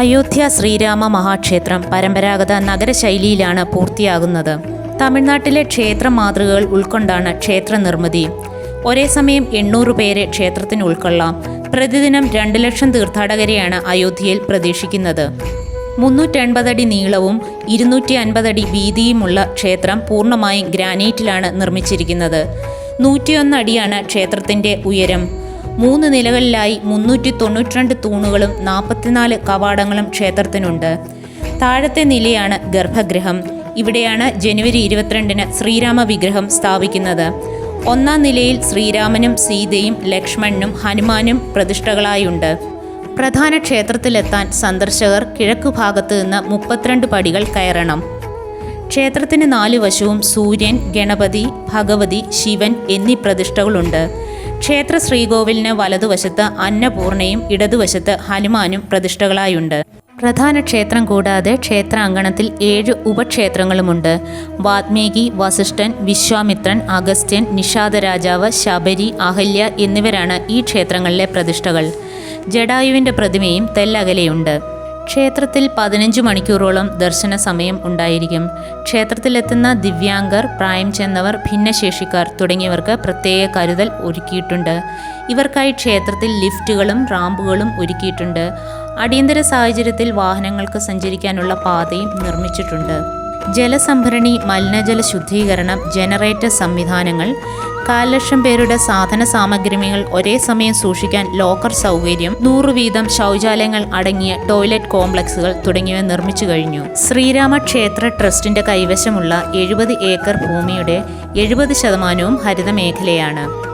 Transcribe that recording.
അയോധ്യ ശ്രീരാമ മഹാക്ഷേത്രം പരമ്പരാഗത നഗരശൈലിയിലാണ് പൂർത്തിയാകുന്നത്. തമിഴ്നാട്ടിലെ ക്ഷേത്ര മാതൃകകൾ ഉൾക്കൊണ്ടാണ് ക്ഷേത്ര നിർമ്മിതി. ഒരേ സമയം എണ്ണൂറ് പേരെ ക്ഷേത്രത്തിന് ഉൾക്കൊള്ളാം. പ്രതിദിനം രണ്ട് ലക്ഷം തീർത്ഥാടകരെയാണ് അയോധ്യയിൽ പ്രതീക്ഷിക്കുന്നത്. മുന്നൂറ്റൻപതടി നീളവും ഇരുന്നൂറ്റി അൻപതടി വീതിയുമുള്ള ക്ഷേത്രം പൂർണമായും ഗ്രാനൈറ്റിലാണ് നിർമ്മിച്ചിരിക്കുന്നത്. നൂറ്റിയൊന്ന് അടിയാണ് ക്ഷേത്രത്തിന്റെ ഉയരം. മൂന്ന് നിലകളിലായി മുന്നൂറ്റി തൊണ്ണൂറ്റിരണ്ട് തൂണുകളും നാൽപ്പത്തിനാല് കവാടങ്ങളും ക്ഷേത്രത്തിനുണ്ട്. താഴത്തെ നിലയാണ് ഗർഭഗൃഹം. ഇവിടെയാണ് ജനുവരി ഇരുപത്തിരണ്ടിന് ശ്രീരാമ വിഗ്രഹം സ്ഥാപിക്കുന്നത്. ഒന്നാം നിലയിൽ ശ്രീരാമനും സീതയും ലക്ഷ്മണനും ഹനുമാനും പ്രതിഷ്ഠകളായുണ്ട്. പ്രധാന ക്ഷേത്രത്തിലെത്താൻ സന്ദർശകർ കിഴക്കു ഭാഗത്ത് നിന്ന് മുപ്പത്തിരണ്ട് പടികൾ കയറണം. ക്ഷേത്രത്തിന് നാല് വശവും സൂര്യൻ ഗണപതി ഭഗവതി ശിവൻ എന്നീ പ്രതിഷ്ഠകളുണ്ട്. ക്ഷേത്ര ശ്രീകോവിലിന് വലതുവശത്ത് അന്നപൂർണയും ഇടതുവശത്ത് ഹനുമാനും പ്രതിഷ്ഠകളായുണ്ട്. പ്രധാന ക്ഷേത്രം കൂടാതെ ക്ഷേത്രാങ്കണത്തിൽ ഏഴ് ഉപക്ഷേത്രങ്ങളുമുണ്ട്. വാത്മീകി വസിഷ്ഠൻ വിശ്വാമിത്രൻ അഗസ്ത്യൻ നിഷാദരാജാവ് ശബരി അഹല്യ എന്നിവരാണ് ഈ ക്ഷേത്രങ്ങളിലെ പ്രതിഷ്ഠകൾ. ജഡായുവിന്റെ പ്രതിമയും തെല്ലകലെയുണ്ട്. ക്ഷേത്രത്തിൽ പതിനഞ്ച് മണിക്കൂറോളം ദർശന സമയം ഉണ്ടായിരിക്കും. ക്ഷേത്രത്തിലെത്തുന്ന ദിവ്യാംഗർ പ്രായം ചെന്നവർ ഭിന്നശേഷിക്കാർ തുടങ്ങിയവർക്ക് പ്രത്യേക കരുതൽ ഒരുക്കിയിട്ടുണ്ട്. ഇവർക്കായി ക്ഷേത്രത്തിൽ ലിഫ്റ്റുകളും റാമ്പുകളും ഒരുക്കിയിട്ടുണ്ട്. അടിയന്തര സാഹചര്യത്തിൽ വാഹനങ്ങൾക്ക് സഞ്ചരിക്കാനുള്ള പാതയും നിർമ്മിച്ചിട്ടുണ്ട്. ജലസംഭരണി മലിനജല ശുദ്ധീകരണം ജനറേറ്റർ സംവിധാനങ്ങൾ കാൽ ലക്ഷം പേരുടെ സാധന സാമഗ്രികൾ ഒരേ സമയം സൂക്ഷിക്കാൻ ലോക്കർ സൗകര്യം നൂറ് വീതം ശൗചാലയങ്ങൾ അടങ്ങിയ ടോയ്ലറ്റ് കോംപ്ലക്സുകൾ തുടങ്ങിയവ നിർമ്മിച്ചു കഴിഞ്ഞു. ശ്രീരാമ ക്ഷേത്ര ട്രസ്റ്റിന്റെ കൈവശമുള്ള എഴുപത് ഏക്കർ ഭൂമിയുടെ എഴുപത് ശതമാനവും ഹരിത മേഖലയാണ്